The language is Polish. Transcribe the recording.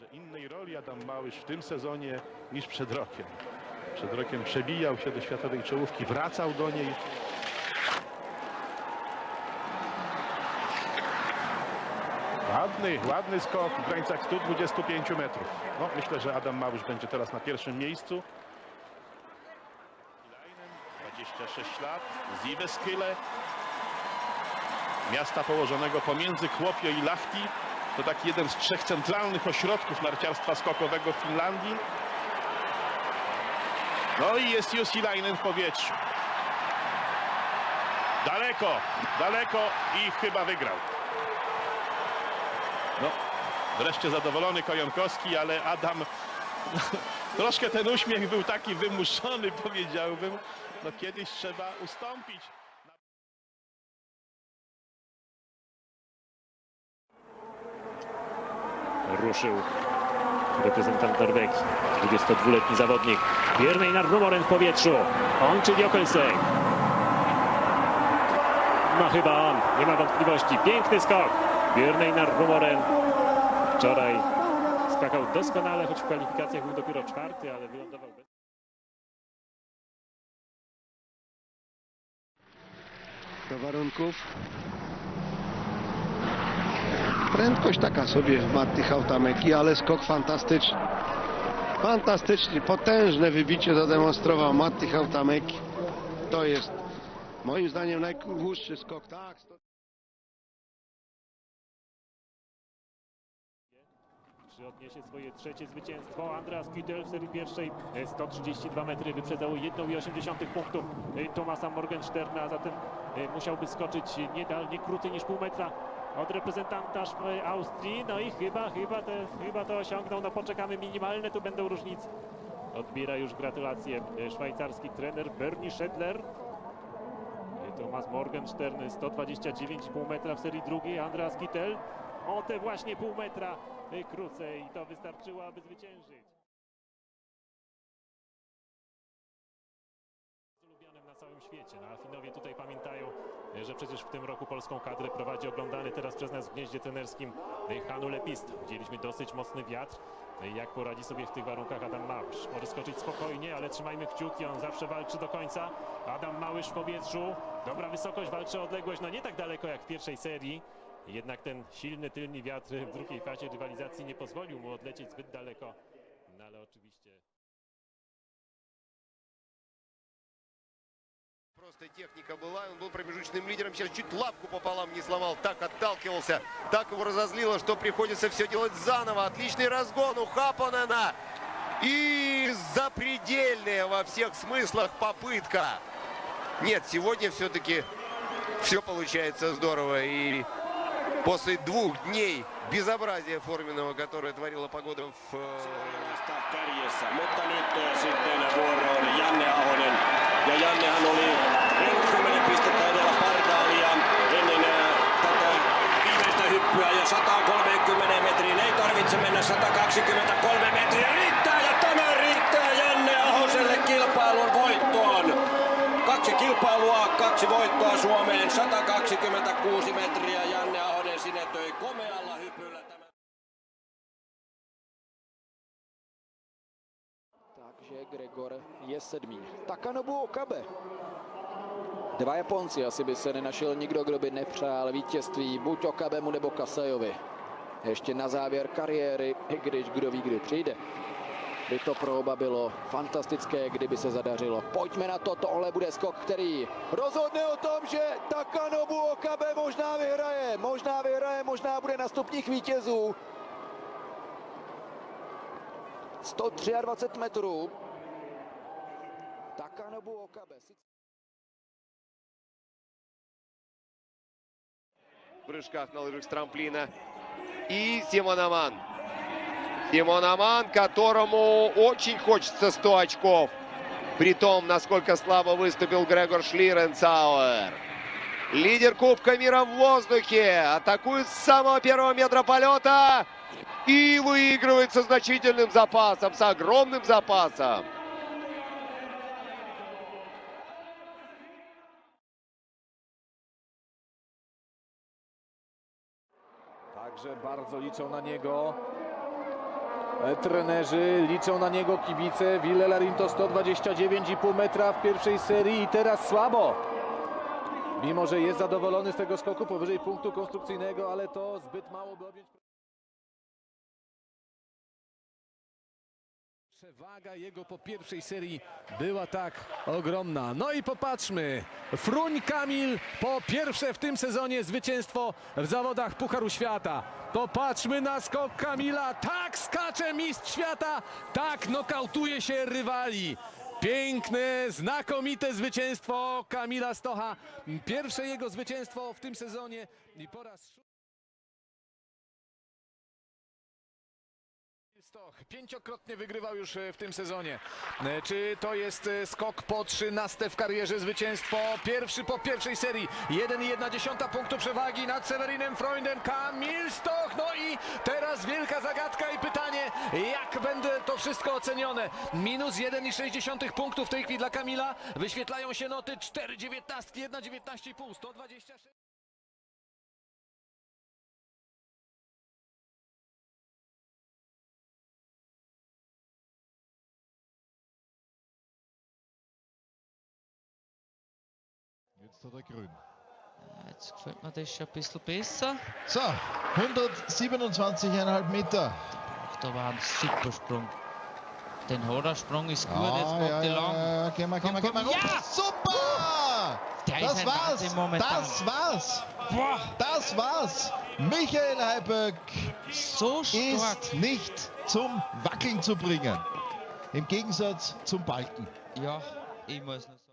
że innej roli Adam Małysz w tym sezonie niż przed rokiem. Przed rokiem przebijał się do światowej czołówki, wracał do niej. Ładny, ładny skok w granicach 125 metrów. No, myślę, że Adam Małysz będzie teraz na pierwszym miejscu. 26 lat, Ziveskyle, miasta położonego pomiędzy Kłopio i Lahti. To taki jeden z trzech centralnych ośrodków narciarstwa skokowego w Finlandii. No i jest Jusilainen w powietrzu. Daleko, daleko i chyba wygrał. No, wreszcie zadowolony Kojonkowski, ale Adam, troszkę ten uśmiech był taki wymuszony, powiedziałbym. No kiedyś trzeba ustąpić. Ruszył reprezentant Norwegii, 22-letni zawodnik. Björn Rumoren w powietrzu. On czy Jokelsek? No chyba on, nie ma wątpliwości. Piękny skok. Björn Rumoren wczoraj skakał doskonale, choć w kwalifikacjach był dopiero czwarty, ale wylądował bez... do warunków. Prędkość taka sobie Matti Hautameki, ale skok fantastyczny. Fantastycznie, potężne wybicie zademonstrował Matti Hautameki. To jest moim zdaniem najdłuższy skok. Tak, Czy odniesie swoje trzecie zwycięstwo? Andreas Kittel w serii pierwszej e, 132 metry wyprzedzało 1,8 punktów e, Tomasa Morgensterna, a zatem e, musiałby skoczyć nie, nie krócej niż pół metra od reprezentanta Austrii. No i chyba, chyba, te, chyba to osiągnął. No poczekamy, minimalne tu będą różnice. Odbiera już gratulacje e, szwajcarski trener Bernie Schedler. E, Tomasz Morgenstern 129,5 metra w serii drugiej, Andreas Kittel o te właśnie pół metra y, krócej to wystarczyło, aby zwyciężyć. Że przecież w tym roku polską kadrę prowadzi oglądany teraz przez nas w gnieździe trenerskim Hanu Lepist. Widzieliśmy dosyć mocny wiatr. No Jak poradzi sobie w tych warunkach Adam Małysz? Może skoczyć spokojnie, ale trzymajmy kciuki, on zawsze walczy do końca. Adam Małysz w powietrzu, dobra wysokość, walczy odległość, no nie tak daleko jak w pierwszej serii. Jednak ten silny tylny wiatr w drugiej fazie rywalizacji nie pozwolił mu odlecieć zbyt daleko. No ale oczywiście Просто техника была, он был промежуточным лидером, сейчас чуть лапку пополам не сломал, так отталкивался, так его разозлило, что приходится все делать заново. Отличный разгон у Хапанена и запредельная во всех смыслах попытка. Нет, сегодня все-таки все получается здорово и после двух дней безобразия форменного, которое творила погода в э, Seuraavasta kärjessä, mutta nyt eh, sitten vuoroon Janne Ahonen. Ja Jannehan oli reilut 10 pistettä edellä Pardaalia ennen eh, tätä viimeistä hyppyä ja 130 metriin ei tarvitse mennä 123 kilpailua, kaksi voittoa Suomeen, 126 metriä. Janne Ahonen sinetöi komealla hypyllä tämän. Takže Gregor je sedmý. Takanobu Okabe. Dva Japonci, asi by se nenašel nikdo, kdo by nepřál vítězství buď Okabemu nebo Kasajovi. Ještě na závěr kariéry, i když kdo ví, kdy přijde By to pro oba bylo fantastické, kdyby se zadařilo. Pojďme na to, tohle bude skok, který rozhodne o tom, že Takanobu Okabe možná vyhraje. Možná vyhraje, možná bude na stupních vítězů. 123 metrů. Takanobu Okabe. в прыжках на лыжах с трамплина. И Симон Аман. Симон Аман, которому очень хочется 100 очков. При том, насколько слабо выступил Грегор Шлиренцауэр. Лидер Кубка мира в воздухе. Атакует с самого первого метра полета. И выигрывает со значительным запасом, с огромным запасом. Także bardzo liczą na niego. E, Trenerzy liczą na niego kibice. Ville Larinto 129,5 metra w pierwszej serii i teraz słabo. Mimo, że jest zadowolony z tego skoku powyżej punktu konstrukcyjnego, ale to zbyt mało by objąć. Przewaga jego po pierwszej serii była tak ogromna. No i popatrzmy. Fruń Kamil po pierwsze w tym sezonie zwycięstwo w zawodach Pucharu Świata. Popatrzmy na skok Kamila. Tak skacze mistrz świata. Tak nokautuje się rywali. Piękne, znakomite zwycięstwo Kamila Stocha. Pierwsze jego zwycięstwo w tym sezonie i po raz pięciokrotnie wygrywał już e, w tym sezonie. E, Czy to jest e, skok po 13 w karierze zwycięstwo? Pierwszy po pierwszej serii. 1,1 punktu przewagi nad Sewerinem Freundem. Kamil Stoch. No i teraz wielka zagadka i pytanie, jak będzie to wszystko ocenione? Minus 1,6 punktu w tej chwili dla Kamila. Wyświetlają się noty 4,19, 1,19,5, 126. Jetzt hat er grün. Jetzt gefällt mir das schon ein bisschen besser. So, 127,5 Meter. Macht aber einen super Sprung. Den hat er, Sprung ist gut, Ah, jetzt macht ja, die ja, lang. ja, ja, gehen wir, Komm, gehen wir komm, runter. ja! Super! Der Das ein war's! Das war's! Boah, Das war's! Michael Heiböck so stark. ist nicht zum Wackeln zu bringen. Im Gegensatz zum Balken. Ja, ich muss noch sagen.